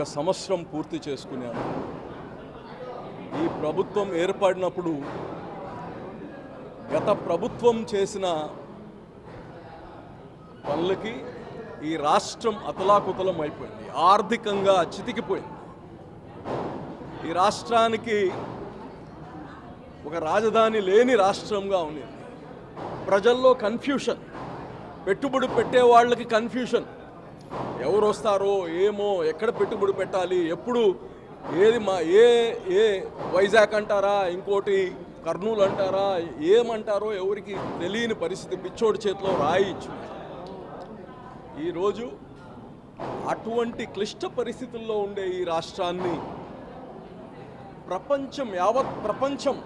ఒక సంవత్సరం పూర్తి చేసుకున్నాను. ఈ ప్రభుత్వం ఏర్పడినప్పుడు గత ప్రభుత్వం చేసిన పనులకి ఈ రాష్ట్రం అతలాకుతలం అయిపోయింది. ఆర్థికంగా చితికిపోయింది. ఈ రాష్ట్రానికి ఒక రాజధాని లేని రాష్ట్రంగా ఉంది ప్రజల్లో కన్ఫ్యూషన్ పెట్టుబడి పెట్టే వాళ్ళకి కన్ఫ్యూషన్ ఎవరు వస్తారో ఏమో ఎక్కడ పెట్టుబడి పెట్టాలి ఎప్పుడు ఏది మా ఏ ఏ వైజాగ్ అంటారా ఇంకోటి కర్నూలు అంటారా ఏమంటారో ఎవరికి తెలియని పరిస్థితి పిచ్చోడి చేతిలో రాయిచ్చు. ఈరోజు అటువంటి క్లిష్ట పరిస్థితుల్లో ఉండే ఈ రాష్ట్రాన్ని ప్రపంచం యావత్ ప్రపంచం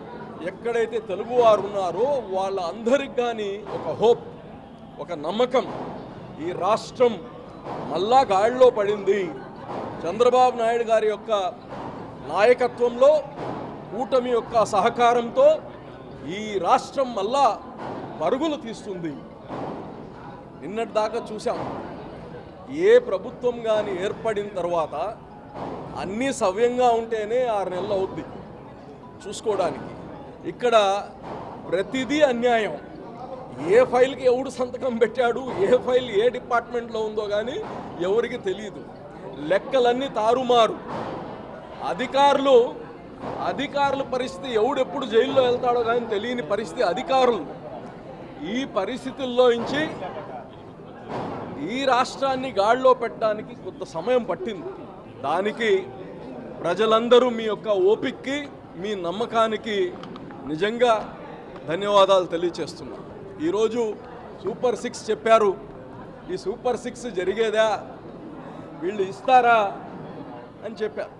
ఎక్కడైతే తెలుగువారు ఉన్నారో వాళ్ళ అందరికి కానీ ఒక హోప్ ఒక నమ్మకం ఈ రాష్ట్రం మళ్ళా గాడిలో పడింది. చంద్రబాబు నాయుడు గారి యొక్క నాయకత్వంలో కూటమి యొక్క సహకారంతో ఈ రాష్ట్రం మళ్ళా పరుగులు తీస్తుంది. నిన్నటి దాకా చూసాం ఏ ప్రభుత్వం కానీ ఏర్పడిన తర్వాత అన్నీ సవ్యంగా ఉంటేనే ఆరు నెలలు అవుద్ది చూసుకోవడానికి. ఇక్కడ ప్రతిదీ అన్యాయం. ఏ ఫైల్కి ఎవడు సంతకం పెట్టాడు ఏ ఫైల్ ఏ డిపార్ట్మెంట్లో ఉందో కానీ ఎవరికి తెలియదు లెక్కలన్నీ తారుమారు. అధికారులు అధికారుల పరిస్థితి ఎవడెప్పుడు జైల్లో వెళ్తాడో కానీ తెలియని పరిస్థితి అధికారులు. ఈ పరిస్థితుల్లో నుంచి ఈ రాష్ట్రాన్ని గాడిలో పెట్టడానికి కొంత సమయం పట్టింది. దానికి ప్రజలందరూ మీ యొక్క ఓపిక్కి మీ నమ్మకానికి నిజంగా ధన్యవాదాలు తెలియచేస్తున్నాను. ఈరోజు సూపర్ సిక్స్ చెప్పారు. ఈ సూపర్ సిక్స్ జరిగేదా? వీళ్ళు ఇస్తారా? అని చెప్పారు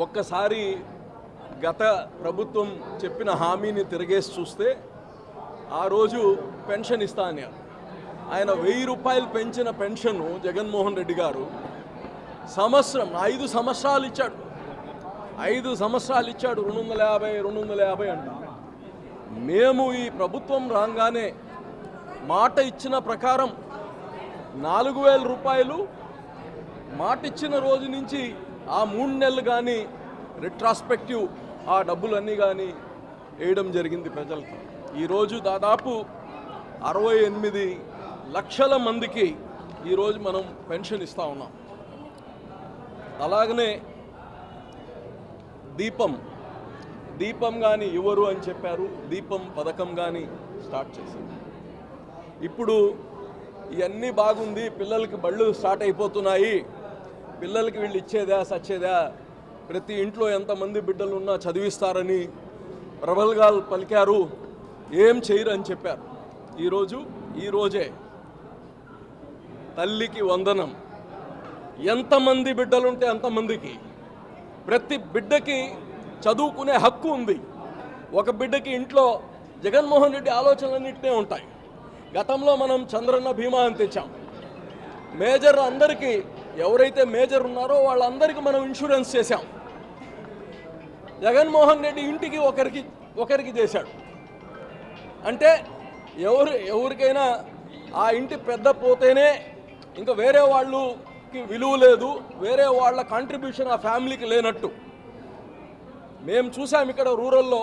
ఒక్కసారి గత ప్రభుత్వం చెప్పిన హామీని తిరిగేసి చూస్తే ఆ రోజు పెన్షన్ ఇస్తా అన్నారు. ఆయన వెయ్యి రూపాయలు పెంచిన పెన్షన్ను జగన్మోహన్ రెడ్డి గారు సంవత్సరం ఐదు సంవత్సరాలు ఇచ్చాడు. ఐదు సంవత్సరాలు ఇచ్చాడు. రెండు వందల యాభై రెండు వందల యాభై అంటారు మేము ఈ ప్రభుత్వం రాగానే మాట ఇచ్చిన ప్రకారం నాలుగు వేల రూపాయలు మాట ఇచ్చిన రోజు నుంచి ఆ మూడు నెలలు కానీ రిట్రాస్పెక్టివ్ ఆ డబ్బులన్నీ కానీ వేయడం జరిగింది ప్రజలకి. ఈరోజు దాదాపు అరవై ఎనిమిది లక్షల మందికి ఈరోజు మనం పెన్షన్ ఇస్తా ఉన్నాం. అలాగనే దీపం దీపం కానీ ఇవ్వరు అని చెప్పారు. దీపం పథకం కానీ స్టార్ట్ చేసింది. ఇప్పుడు ఇవన్నీ బాగుంది. పిల్లలకి బళ్ళు స్టార్ట్ అయిపోతున్నాయి. పిల్లలకి వీళ్ళు ఇచ్చేదా సచ్చేదా? ప్రతి ఇంట్లో ఎంతమంది బిడ్డలు ఉన్నా చదివిస్తారని ప్రబల్గాలు పలికారు. ఏం చేయరు అని చెప్పారు. ఈరోజు ఈరోజే తల్లికి వందనం. ఎంతమంది బిడ్డలుంటే అంతమందికి. ప్రతి బిడ్డకి చదువుకునే హక్కు ఉంది. ఒక బిడ్డకి ఇంట్లో జగన్మోహన్ రెడ్డి ఆలోచనలన్నింటినే ఉంటాయి. గతంలో మనం చంద్రన్న భీమా అని తెచ్చాం. మేజర్ అందరికీ ఎవరైతే మేజర్ ఉన్నారో వాళ్ళందరికీ మనం ఇన్సూరెన్స్ చేశాం. జగన్మోహన్ రెడ్డి ఇంటికి ఒకరికి ఒకరికి చేశాడు. అంటే ఎవరు ఎవరికైనా ఆ ఇంటి పెద్ద పోతేనే ఇంకా వేరే వాళ్ళకి విలువ లేదు వేరే వాళ్ళ కాంట్రిబ్యూషన్ ఆ ఫ్యామిలీకి లేనట్టు. మేము చూసాం ఇక్కడ రూరల్లో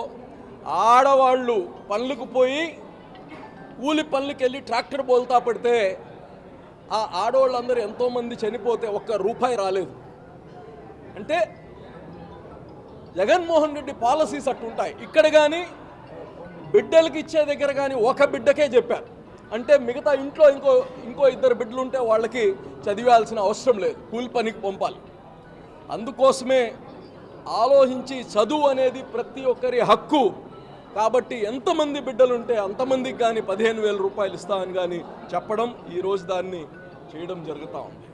ఆడవాళ్ళు పనులకు పోయి కూలి పనులకు వెళ్ళి ట్రాక్టర్ బోల్తా పడితే ఆ ఆడవాళ్ళందరూ ఎంతోమంది చనిపోతే ఒక్క రూపాయి రాలేదు. అంటే జగన్మోహన్ రెడ్డి పాలసీస్ అట్టుంటాయి. ఇక్కడ కానీ బిడ్డలకి ఇచ్చే దగ్గర కానీ ఒక బిడ్డకే చెప్పారు. అంటే మిగతా ఇంట్లో ఇంకో ఇంకో ఇద్దరు బిడ్డలు ఉంటే వాళ్ళకి చదివాల్సిన అవసరం లేదు. కూలి పనికి పంపాలి. అందుకోసమే ఆలోచించి చదువు అనేది ప్రతి ఒక్కరి హక్కు. కాబట్టి ఎంతమంది బిడ్డలుంటే అంతమందికి కానీ పదిహేను వేల రూపాయలు ఇస్తామని కానీ చెప్పడం ఈరోజు దాన్ని చేయడం జరుగుతూ ఉంది.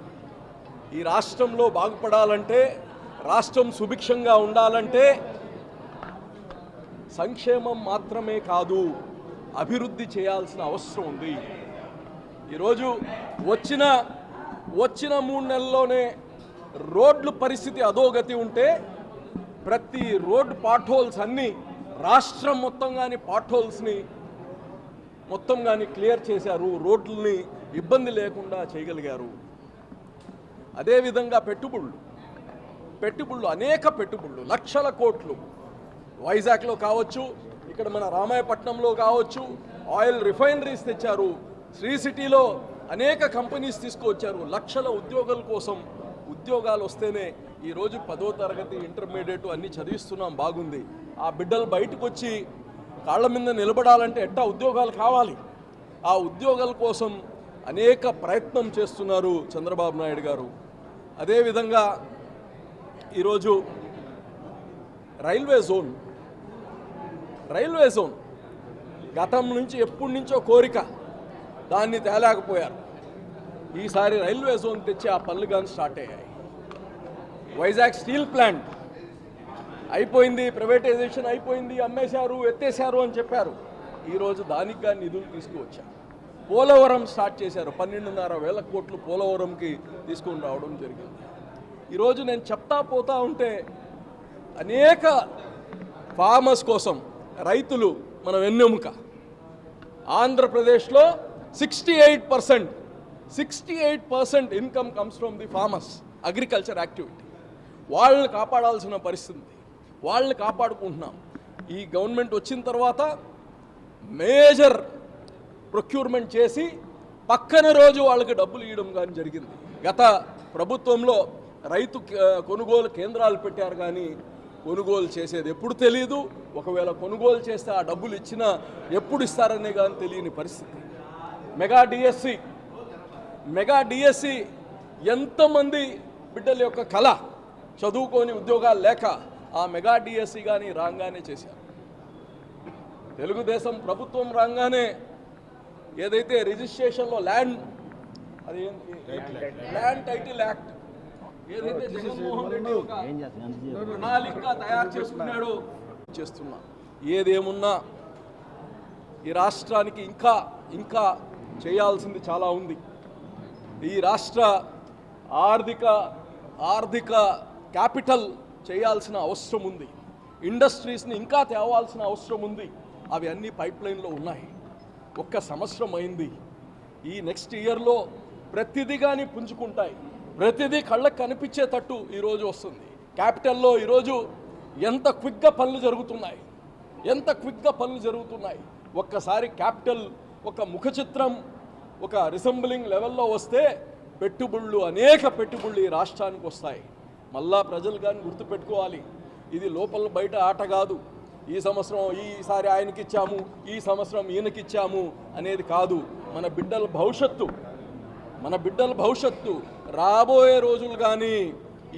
ఈ రాష్ట్రంలో బాగుపడాలంటే రాష్ట్రం సుభిక్షంగా ఉండాలంటే సంక్షేమం మాత్రమే కాదు అభివృద్ధి చేయాల్సిన అవసరం ఉంది. ఈరోజు వచ్చిన వచ్చిన మూడు నెలల్లోనే రోడ్లు పరిస్థితి అధోగతి ఉంటే ప్రతి రోడ్ పాట్ హోల్స్ అన్నీ రాష్ట్రం మొత్తం కానీ పాట్ హోల్స్ని మొత్తం కానీ క్లియర్ చేశారు. రోడ్లని ఇబ్బంది లేకుండా చేయగలిగారు. అదేవిధంగా పెట్టుబడులు. పెట్టుబడులు అనేక పెట్టుబడులు లక్షల కోట్లు. వైజాగ్లో కావచ్చు ఇక్కడ మన రామాయపట్నంలో కావచ్చు ఆయిల్ రిఫైనరీస్ తెచ్చారు. శ్రీ సిటీలో అనేక కంపెనీస్ తీసుకువచ్చారు. లక్షల ఉద్యోగాల కోసం ఉద్యోగాలు వస్తేనే ఈరోజు పదో తరగతి ఇంటర్మీడియట్ అన్నీ చదివిస్తున్నాం బాగుంది. ఆ బిడ్డలు బయటకు వచ్చి కాళ్ళ మీద నిలబడాలంటే ఎట్టా ఉద్యోగాలు కావాలి? ఆ ఉద్యోగాల కోసం అనేక ప్రయత్నం చేస్తున్నారు చంద్రబాబు నాయుడు గారు. అదేవిధంగా ఈరోజు రైల్వే జోన్ రైల్వే జోన్ గతం నుంచి ఎప్పటి నుంచో కోరిక దాన్ని తేలేకపోయారు. ఈసారి రైల్వే జోన్ తెచ్చి ఆ పనులు కానీ స్టార్ట్ అయ్యాయి. వైజాగ్ స్టీల్ ప్లాంట్ అయిపోయింది ప్రైవేటైజేషన్ అయిపోయింది అమ్మేశారు ఎత్తేశారు అని చెప్పారు. ఈరోజు దానికి కానీ నిధులు తీసుకువచ్చారు. పోలవరం స్టార్ట్ చేశారు. పన్నెండున్నర వేల కోట్లు పోలవరంకి తీసుకొని రావడం జరిగింది. ఈరోజు నేను చెప్తా పోతా ఉంటే అనేక ఫార్మర్స్ కోసం రైతులు మన వెన్నెముక ఆంధ్రప్రదేశ్లో sixty eight percent sixty eight percent income comes from the farmers agriculture activity వాళ్ళని కాపాడాల్సిన పరిస్థితి వాళ్ళని కాపాడుకుంటున్నాం. ఈ గవర్నమెంట్ వచ్చిన తర్వాత మేజర్ ప్రొక్యూర్మెంట్ చేసి పక్కన రోజు వాళ్ళకి డబ్బులు ఇవ్వడం కానీ జరిగింది. గత ప్రభుత్వంలో రైతు కొనుగోలు కేంద్రాలు పెట్టారు కానీ కొనుగోలు చేసేది ఎప్పుడు తెలియదు ఒకవేళ కొనుగోలు చేస్తే ఆ డబ్బులు ఇచ్చినా ఎప్పుడు ఇస్తారనే కానీ తెలియని పరిస్థితి. మెగా డిఎస్సి మెగా డిఎస్సి ఎంతమంది బిడ్డల యొక్క కళ చదువుకొని ఉద్యోగాలు లేక ఆ మెగా డిఎస్సి కానీ రాగానే చేశారు. తెలుగుదేశం ప్రభుత్వం రాగానే ఏదైతే రిజిస్ట్రేషన్లో ల్యాండ్ అది ల్యాండ్ టైటిల్ యాక్ట్ ఏదైతే జగన్మోహన్ రెడ్డి ఒక ప్రణాళిక తయారు చేసుకున్నాడు చేస్తున్నా. ఏదేమున్నా ఈ రాష్ట్రానికి ఇంకా ఇంకా చేయాల్సింది చాలా ఉంది. ఈ రాష్ట్ర ఆర్థిక ఆర్థిక క్యాపిటల్ చేయాల్సిన అవసరం ఉంది. ఇండస్ట్రీస్ని ఇంకా తేవాల్సిన అవసరం ఉంది. అవి అన్నీ పైప్ లైన్లో ఉన్నాయి. ఒక్క సంవత్సరం అయింది. ఈ నెక్స్ట్ ఇయర్లో ప్రతిదీ కానీ పుంజుకుంటాయి. ప్రతిదీ కళ్ళకు కనిపించేటట్టు ఈరోజు వస్తుంది. క్యాపిటల్లో ఈరోజు ఎంత క్విక్గా పనులు జరుగుతున్నాయి. ఎంత క్విక్గా పనులు జరుగుతున్నాయి. ఒక్కసారి క్యాపిటల్ ఒక ముఖ చిత్రం ఒక రిసెంబ్లింగ్ లెవెల్లో వస్తే పెట్టుబడులు అనేక పెట్టుబడులు ఈ రాష్ట్రానికి వస్తాయి. మళ్ళా ప్రజలు కానీ గుర్తుపెట్టుకోవాలి. ఇది లోపల బయట ఆట కాదు. ఈ సంవత్సరం ఈసారి ఆయనకి ఇచ్చాము ఈ సంవత్సరం ఈయనకి ఇచ్చాము అనేది కాదు. మన బిడ్డల భవిష్యత్తు మన బిడ్డల భవిష్యత్తు రాబోయే రోజులు కానీ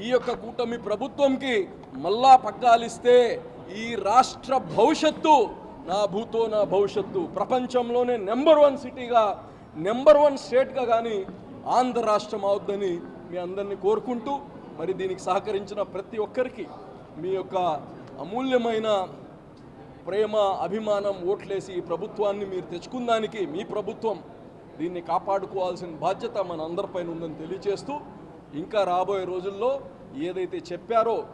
ఈ యొక్క కూటమి ప్రభుత్వంకి మళ్ళా పగ్గాలిస్తే ఈ రాష్ట్ర భవిష్యత్తు నా భూతో నా భవిష్యత్తు. ప్రపంచంలోనే నెంబర్ వన్ సిటీగా నెంబర్ వన్ స్టేట్గా కానీ ఆంధ్ర రాష్ట్రం అవుద్దని మీ అందరినీ కోరుకుంటూ మరి దీనికి సహకరించిన ప్రతి ఒక్కరికి మీ యొక్క అమూల్యమైన ప్రేమ అభిమానం ఓట్లేసి ఈ ప్రభుత్వాన్ని మీరు తెచ్చుకుందానికి మీ ప్రభుత్వం దీన్ని కాపాడుకోవాల్సిన బాధ్యత మన అందరిపైన ఉందని తెలియజేస్తూ ఇంకా రాబోయే రోజుల్లో ఏదైతే చెప్పారో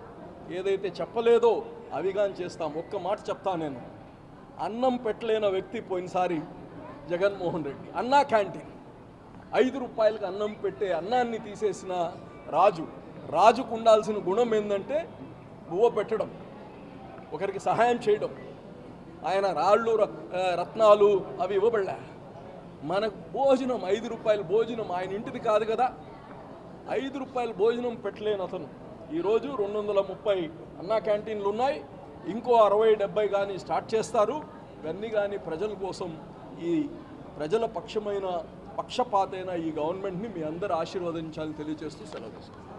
ఏదైతే చెప్పలేదో అవిగాని చేస్తాం. ఒక్క మాట చెప్తా నేను. అన్నం పెట్టలేని వ్యక్తి పోయినసారి జగన్మోహన్ రెడ్డి. అన్నా క్యాంటీన్. ఐదు రూపాయలకు అన్నం పెట్టే అన్నాన్ని తీసేసిన రాజు. రాజుకు ఉండాల్సిన గుణం ఏంటంటే బువ్వ పెట్టడం. ఒకరికి సహాయం చేయడం. ఆయన రాళ్ళు రత్నాలు అవి ఇవ్వబడలే. మనకు భోజనం ఐదు రూపాయల భోజనం ఆయన ఇంటిది కాదు కదా. ఐదు రూపాయల భోజనం పెట్టలేని అతను. ఈరోజు రెండు వందల ముప్పై అన్నా క్యాంటీన్లు ఉన్నాయి. ఇంకో అరవై డెబ్బై కానీ స్టార్ట్ చేస్తారు. ఇవన్నీ కానీ ప్రజల కోసం ఈ ప్రజల పక్షమైన పక్షపాతైన ఈ గవర్నమెంట్ని మీ అందరు ఆశీర్వదించాలని తెలియజేస్తూ సెలవు